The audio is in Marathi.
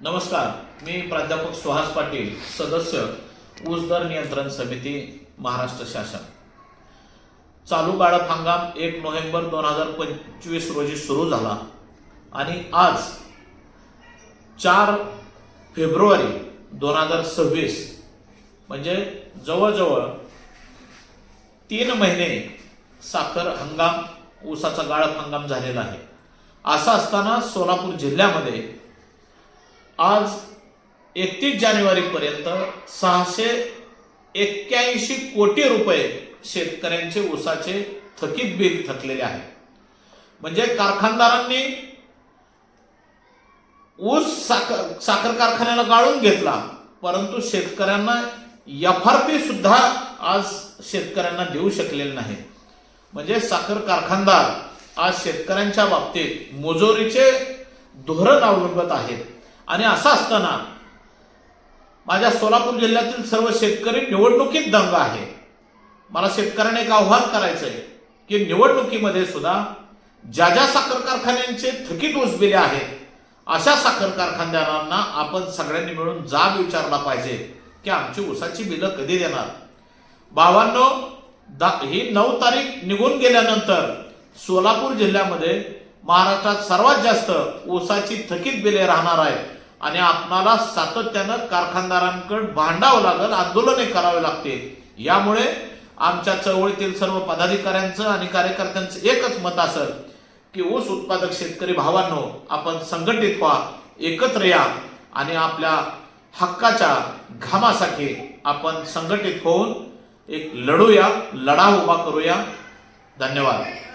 नमस्कार मी प्राध्यापक सुहास पाटील सदस्य ऊस दर नियंत्रण समिती महाराष्ट्र शासन. चालू गाळप हंगाम एक नोव्हेंबर दोन हजार पंचवीस रोजी सुरू झाला आणि आज चार फेब्रुवारी दोन हजार सव्वीस म्हणजे जवळजवळ तीन महिने साखर हंगाम ऊसाचा गाळप हंगाम झालेला आहे. असं असताना सोलापूर जिल्ह्यामध्ये आज एकतीस जानेवारीपर्यंत सहाशे एक्क्याऐंशी कोटी रुपये शेतकऱ्यांचे ऊसाचे थकीत बिल थकलेले आहे. म्हणजे कारखानदारांनी ऊस साखर साखर कारखान्याला गाळून घेतला परंतु शेतकऱ्यांना एफ आर पी सुद्धा आज शेतकऱ्यांना देऊ शकलेले नाही. म्हणजे साखर कारखानदार आज शेतकऱ्यांच्या बाबतीत मुजोरीचे धोरण अवलंबत आहेत. आणि असं असताना माझ्या सोलापूर जिल्ह्यातील सर्व शेतकरी निवडणुकीत दंग आहे. मला शेतकऱ्यांना एक आव्हान आहे की निवडणुकीमध्ये सुद्धा ज्या ज्या साखर कारखान्यांचे थकीत ऊस आहेत अशा साखर कारखानदारांना आपण सगळ्यांनी मिळून जाब विचारला पाहिजे की आमची ऊसाची बिलं कधी देणार? भावांनो दा ही नऊ तारीख निघून गेल्यानंतर सोलापूर जिल्ह्यामध्ये महाराष्ट्रात सर्वात जास्त ऊसाची थकीत बिले राहणार आहेत. आणि आपणाला सातत्यानं कारखानदारांकडे भांडावं लागेल आंदोलने करावे लागतील. यामुळे आमच्या चळवळीतील सर्व पदाधिकाऱ्यांचं आणि कार्यकर्त्यांचं एकच मत असेल की ऊस उत्पादक शेतकरी भावांनो आपण संघटित व्हा एकत्र या आणि आपल्या हक्काच्या घामासाठी आपण संघटित होऊन एक लढूया लढा उभा करूया. धन्यवाद.